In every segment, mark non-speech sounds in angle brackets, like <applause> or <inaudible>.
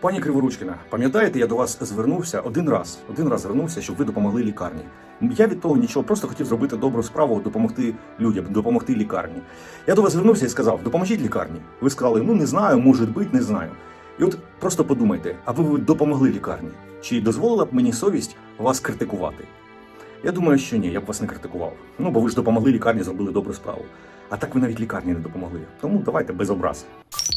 Пані Криворучкіна, пам'ятаєте, я до вас звернувся один раз, один раз звернувся, щоб ви допомогли лікарні. Я від того нічого, просто хотів зробити добру справу, допомогти людям, допомогти лікарні. Я до вас звернувся і сказав, допоможіть лікарні. Ви сказали, ну не знаю, може бути, не знаю. І от просто подумайте, аби ви допомогли лікарні, чи дозволила б мені совість вас критикувати? Я думаю, що ні, я б вас не критикував. Ну, бо ви ж допомогли лікарні, зробили добру справу. А так ви навіть лікарні не допомогли. Тому давайте без образ.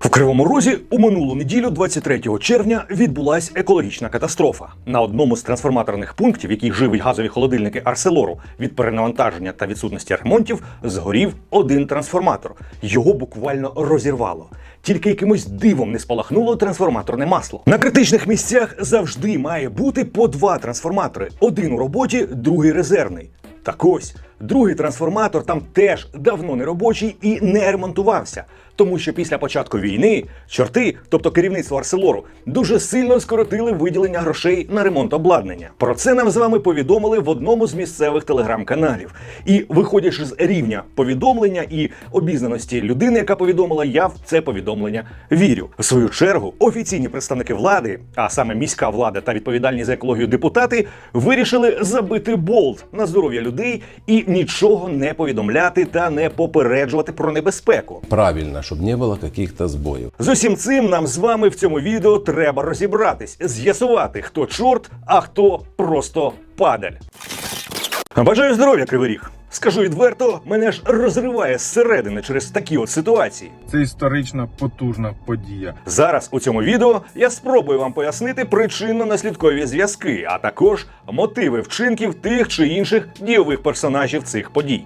В Кривому Розі у минулу неділю, 23 червня, відбулася екологічна катастрофа. На одному з трансформаторних пунктів, який живить газові холодильники Арселору від перенавантаження та відсутності ремонтів, згорів один трансформатор. Його буквально розірвало. Тільки якимось дивом не спалахнуло трансформаторне масло. На критичних місцях завжди має бути по два трансформатори: один у роботі, другий резервний. Так ось, другий трансформатор там теж давно не робочий і не ремонтувався. Тому що після початку війни чорти, тобто керівництво Арселору, дуже сильно скоротили виділення грошей на ремонт обладнання. Про це нам з вами повідомили в одному з місцевих телеграм-каналів. І виходячи з рівня повідомлення і обізнаності людини, яка повідомила, я в це повідомлення вірю. В свою чергу офіційні представники влади, а саме міська влада та відповідальні за екологію депутати, вирішили забити болт на здоров'я людей і нічого не повідомляти та не попереджувати про небезпеку. правильно, щоб не було каких-то збоїв. З усім цим нам з вами в цьому відео треба розібратись, з'ясувати, хто чорт, а хто просто падаль. Бажаю здоров'я, Кривий Ріг. Скажу відверто, мене ж розриває зсередини через такі от ситуації. Це історична потужна подія. Зараз у цьому відео я спробую вам пояснити причинно-наслідкові зв'язки, а також мотиви вчинків тих чи інших дійових персонажів цих подій.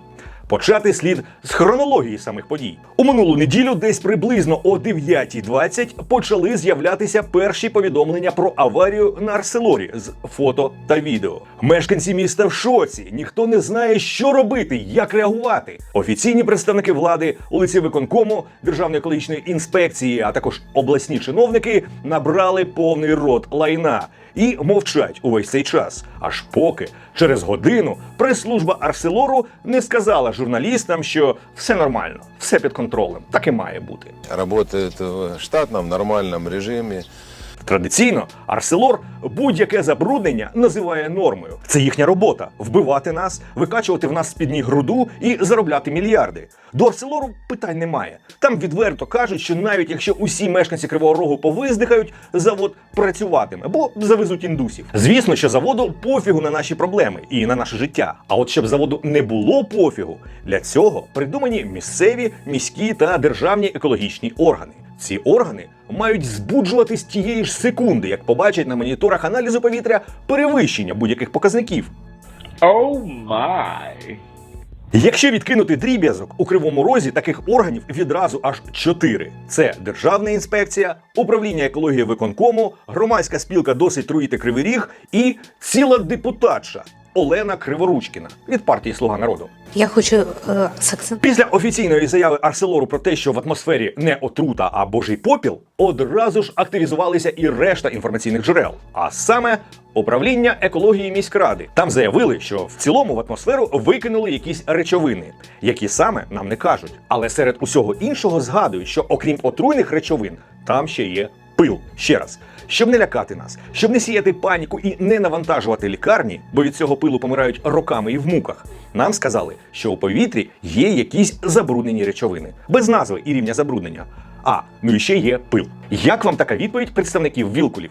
Почати слід з хронології самих подій. У минулу неділю, десь приблизно о 9.20, почали з'являтися перші повідомлення про аварію на Арселорі з фото та відео. Мешканці міста в шоці, ніхто не знає, що робити, як реагувати. Офіційні представники влади, улиці виконкому, Державної екологічної інспекції, а також обласні чиновники набрали повний рот лайна і мовчать увесь цей час. Аж поки через годину прес-служба Арселору не сказала журналістам, що все нормально, все під контролем. Так і має бути. работает в штатном нормальном режиме. Традиційно Арселор будь-яке забруднення називає нормою. Це їхня робота вбивати нас, викачувати в нас з під ніг груду і заробляти мільярди. До Арселору питань немає. Там відверто кажуть, що навіть якщо усі мешканці Кривого Рогу повиздихають, завод працюватиме, бо завезуть індусів. Звісно, що заводу пофігу на наші проблеми і на наше життя. А от щоб заводу не було пофігу, для цього придумані місцеві, міські та державні екологічні органи. Ці органи мають збуджуватись тієї ж секунди, як побачать на моніторах аналізу повітря перевищення будь-яких показників. Oh my. Якщо відкинути дріб'язок у кривому розі, таких органів відразу аж чотири: це Державна інспекція, управління екології виконкому, громадська спілка досить труїти кривий ріг і ціла депутатша Олена Криворучкіна від партії Слуга народу. Я хочу е, з. Після офіційної заяви Арселору про те, що в атмосфері не отрута, а божий попіл, одразу ж активізувалися і решта інформаційних джерел, а саме управління екології міськради. Там заявили, що в цілому в атмосферу викинули якісь речовини, які саме нам не кажуть. Але серед усього іншого згадують, що окрім отруйних речовин, там ще є пил. Ще раз. Щоб не лякати нас, щоб не сіяти паніку і не навантажувати лікарні, бо від цього пилу помирають роками і в муках. Нам сказали, що у повітрі є якісь забруднені речовини, без назви і рівня забруднення. А ну і ще є пил. Як вам така відповідь представників Вілкулів?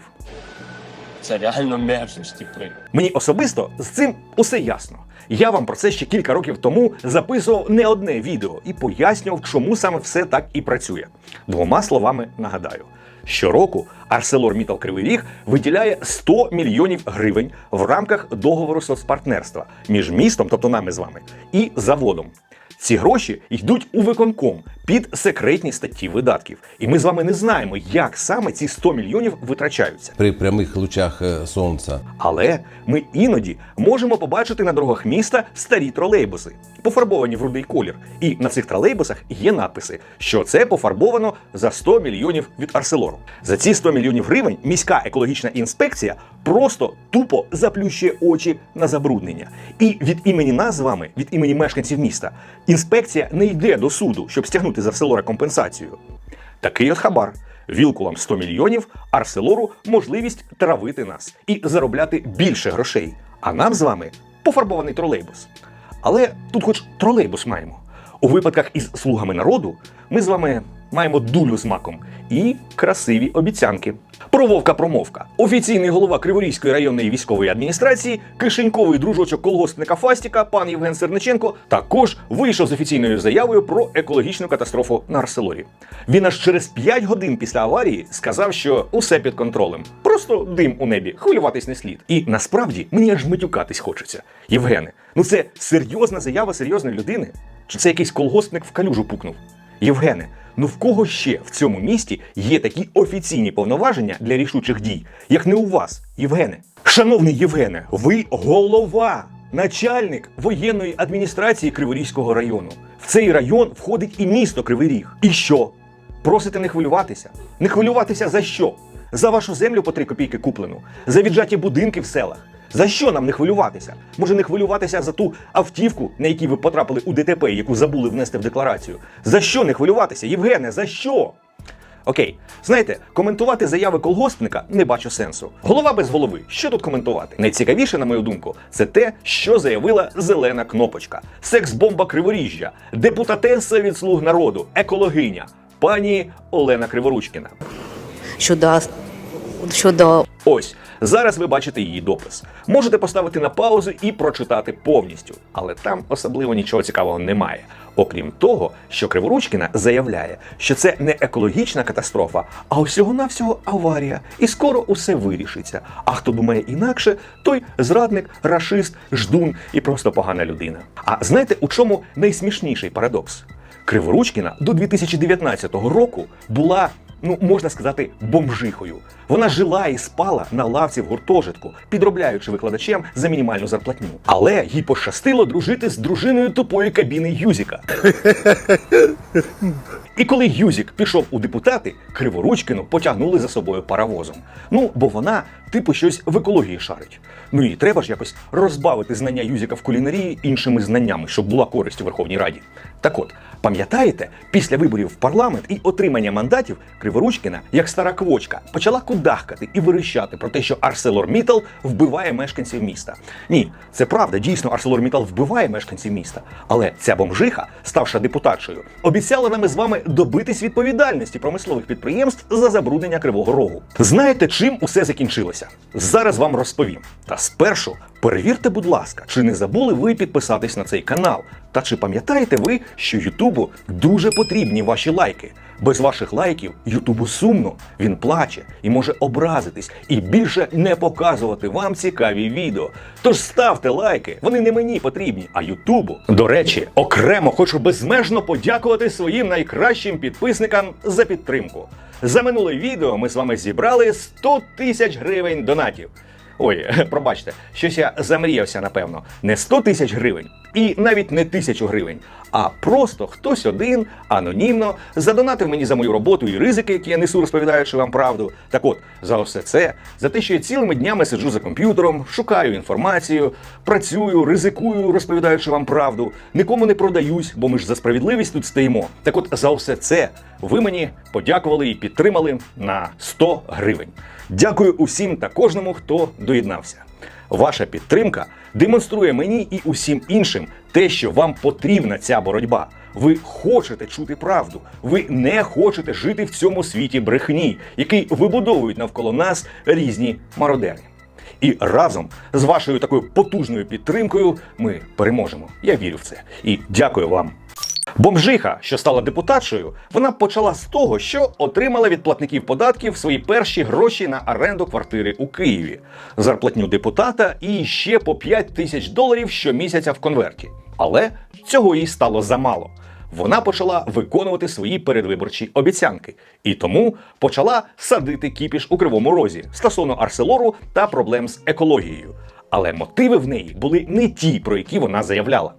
Це реально мерзость, типи. Мені особисто з цим усе ясно. Я вам про це ще кілька років тому записував не одне відео і пояснював, чому саме все так і працює. Двома словами нагадаю. Щороку ArcelorMittal Кривий Ріг виділяє 100 мільйонів гривень в рамках договору соцпартнерства між містом, тобто нами з вами, і заводом. Ці гроші йдуть у виконком під секретні статті видатків. І ми з вами не знаємо, як саме ці 100 мільйонів витрачаються. При прямых лучах э, солнца Але ми іноді можемо побачити на дорогах міста старі тролейбуси, пофарбовані в рудий колір. І на цих тролейбусах є надписи, що це пофарбовано за 100 мільйонів від Арселору. За ці 100 мільйонів гривень міська екологічна інспекція просто тупо заплющує очі на забруднення. І від імені нас з вами, від імені мешканців міста, інспекція не йде до суду, щоб стягнути з Арселора компенсацію. Такий от хабар. Вілкулам 100 мільйонів, Арселору можливість травити нас і заробляти більше грошей. А нам з вами пофарбований тролейбус. Але тут хоч тролейбус маємо. У випадках із слугами народу ми з вами маємо дулю з маком і красиві обіцянки. Про вовка промовка. Офіційний голова Криворізької районної військової адміністрації, кишеньковий дружочок колгоспника Фастіка, пан Євген Серниченко, також вийшов з офіційною заявою про екологічну катастрофу на Арселорі. Він аж через 5 годин після аварії сказав, що усе під контролем. Просто дим у небі, хвилюватись не слід. І насправді мені аж матюкатись хочеться. Євгене, ну це серйозна заява серйозної людини? Чи це якийсь колгоспник в калюжу пукнув? Євгене, ну в кого ще в цьому місті є такі офіційні повноваження для рішучих дій, як не у вас, Євгене? Шановний Євгене, ви голова, начальник воєнної адміністрації Криворізького району. В цей район входить і місто Кривий Ріг. І що? Просите не хвилюватися? Не хвилюватися за що? За вашу землю по три копійки куплену, за віджаті будинки в селах. За що нам не хвилюватися? Може не хвилюватися за ту автівку, на якій ви потрапили у ДТП, яку забули внести в декларацію? За що не хвилюватися? Євгене, за що? Окей, знаєте, коментувати заяви колгоспника не бачу сенсу. Голова без голови. Що тут коментувати? Найцікавіше, на мою думку, це те, що заявила зелена кнопочка: секс-бомба Криворіжжя, депутатеса від слуг народу, екологиня, пані Олена Криворучкіна. щодо, щодо Ось зараз ви бачите її допис. Можете поставити на паузу і прочитати повністю, але там особливо нічого цікавого немає. Окрім того, що Криворучкіна заявляє, що це не екологічна катастрофа, а усього-навсього аварія, і скоро усе вирішиться. А хто думає інакше, той зрадник, рашист, ждун і просто погана людина. А знаєте, у чому найсмішніший парадокс? Криворучкіна до 2019 року була ну можна сказати, бомжихою. Вона жила і спала на лавці в гуртожитку, підробляючи викладачем за мінімальну зарплатню. Але їй пощастило дружити з дружиною тупої кабіни Юзіка. І коли Юзік пішов у депутати, Криворучкину потягнули за собою паровозом. Ну, бо вона, типу, щось в екології шарить. Ну і треба ж якось розбавити знання Юзіка в кулінарії іншими знаннями, щоб була користь у Верховній Раді. Так от, пам'ятаєте, після виборів в парламент і отримання мандатів Криворучкина, як стара квочка, почала кудахкати і вирищати про те, що ArcelorMittal вбиває мешканців міста. Ні, це правда, дійсно ArcelorMittal вбиває мешканців міста. Але ця бомжиха, ставши депутатшою, обіцяла нам із вами добитись відповідальності промислових підприємств за забруднення Кривого Рогу. Знаєте, чим усе закінчилося? Зараз вам розповім. Та спершу перевірте, будь ласка, чи не забули ви підписатись на цей канал? Та чи пам'ятаєте ви, що Ютубу дуже потрібні ваші лайки? Без ваших лайків Ютубу сумно, він плаче і може образитись і більше не показувати вам цікаві відео. Тож ставте лайки, вони не мені потрібні, а Ютубу. До речі, окремо хочу безмежно подякувати своїм найкращим підписникам за підтримку. За минуле відео ми з вами зібрали 100 тисяч гривень донатів. Ой, <laughs> пробачте, щось я замріявся, напевно. Не 100 тисяч гривень і навіть не тисячу гривень, а просто хтось один анонімно задонатив мені за мою роботу і ризики, які я несу, розповідаючи вам правду. Так от, за все це, за те, що я цілими днями сиджу за комп'ютером, шукаю інформацію, працюю, ризикую, розповідаючи вам правду, нікому не продаюсь, бо ми ж за справедливість тут стоїмо. Так от, за все це ви мені подякували і підтримали на 100 гривень. Дякую усім та кожному, хто доєднався. Ваша підтримка демонструє мені і усім іншим те, що вам потрібна ця боротьба. Ви хочете чути правду, ви не хочете жити в цьому світі брехні, який вибудовують навколо нас різні мародери. І разом з вашою такою потужною підтримкою ми переможемо. Я вірю в це. І дякую вам. Бомжиха, що стала депутатшою, вона почала з того, що отримала від платників податків свої перші гроші на оренду квартири у Києві, зарплатню депутата і ще по 5 тисяч доларів щомісяця в конверті. Але цього їй стало замало. Вона почала виконувати свої передвиборчі обіцянки і тому почала садити кіпіш у кривому розі стосовно Арселору та проблем з екологією. Але мотиви в неї були не ті, про які вона заявляла.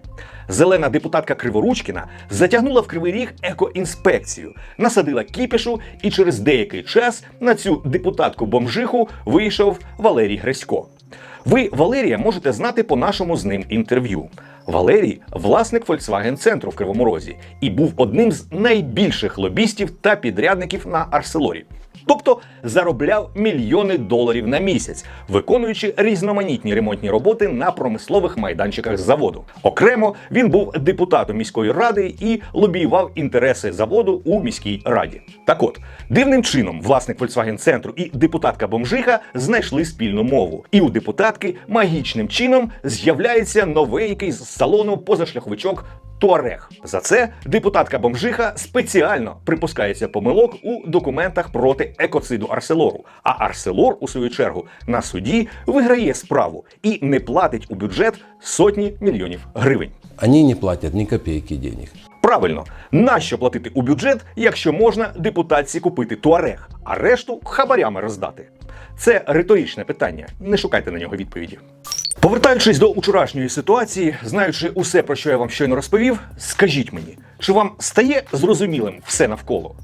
Зелена депутатка Криворучкіна затягнула в кривий ріг екоінспекцію, насадила кіпішу, і через деякий час на цю депутатку бомжиху вийшов Валерій Гресько. Ви Валерія можете знати по нашому з ним інтерв'ю. Валерій власник Volkswagen центру в Кривому Розі і був одним з найбільших лобістів та підрядників на Арселорі. Тобто заробляв мільйони доларів на місяць, виконуючи різноманітні ремонтні роботи на промислових майданчиках заводу. Окремо він був депутатом міської ради і лобіював інтереси заводу у міській раді. Так от, дивним чином, власник Volkswagen центру і депутатка бомжиха знайшли спільну мову. І у депутатки магічним чином з'являється новенький з салону позашляховичок Туарег. За це депутатка бомжиха спеціально припускається помилок у документах проти екоциду Арселору. А Арселор, у свою чергу, на суді виграє справу і не платить у бюджет сотні мільйонів гривень. Они не платят ни копейки денег. Правильно, нащо платити у бюджет, якщо можна депутатці купити туарег, а решту хабарями роздати? Це риторичне питання. Не шукайте на нього відповіді. Повертаючись до учорашньої ситуації, знаючи усе, про що я вам щойно розповів, скажіть мені, чи вам стає зрозумілим все навколо?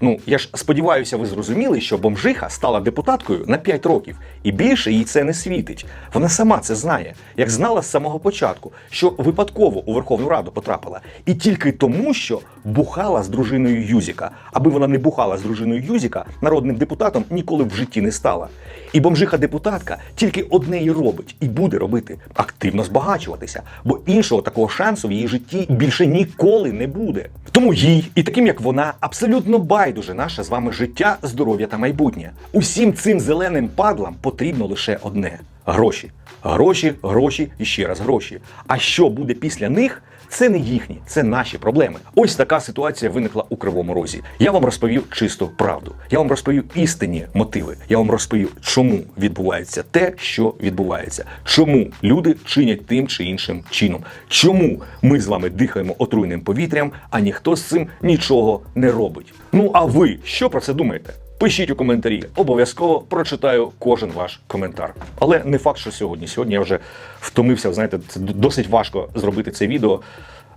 Ну, я ж сподіваюся, ви зрозуміли, що бомжиха стала депутаткою на 5 років, і більше їй це не світить. Вона сама це знає, як знала з самого початку, що випадково у Верховну Раду потрапила, і тільки тому, що бухала з дружиною Юзіка. Аби вона не бухала з дружиною Юзіка, народним депутатом ніколи в житті не стала. І бомжиха-депутатка тільки одне і робить, і буде робити активно збагачуватися, бо іншого такого шансу в її житті більше ніколи не буде. Тому їй і таким як вона абсолютно байдуже наше з вами життя, здоров'я та майбутнє. Усім цим зеленим падлам потрібно лише одне гроші. Гроші, гроші і ще раз гроші. А що буде після них? Це не їхні, це наші проблеми. Ось така ситуація виникла у кривому розі. Я вам розповів чисту правду. Я вам розповів істинні мотиви. Я вам розповів, чому відбувається те, що відбувається, чому люди чинять тим чи іншим чином, чому ми з вами дихаємо отруйним повітрям, а ніхто з цим нічого не робить. Ну а ви що про це думаєте? Пишіть у коментарі, обов'язково прочитаю кожен ваш коментар. Але не факт, що сьогодні. Сьогодні я вже втомився. Знаєте, це досить важко зробити це відео,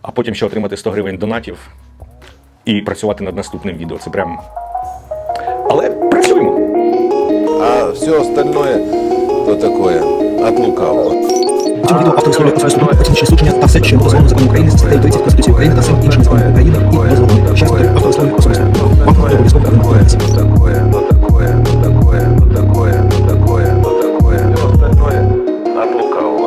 а потім ще отримати 100 гривень донатів і працювати над наступним відео. Це прям. Але працюємо. А все остальное, то такое, от лукавого. Цьому відео автор висловлює особисто думку, оціночні судження та все, не дозволено законом України, статтею 30 Конституції України та всім іншим законом України і дозволено. Щастя, автор висловлює особисто. Вам обов'язково.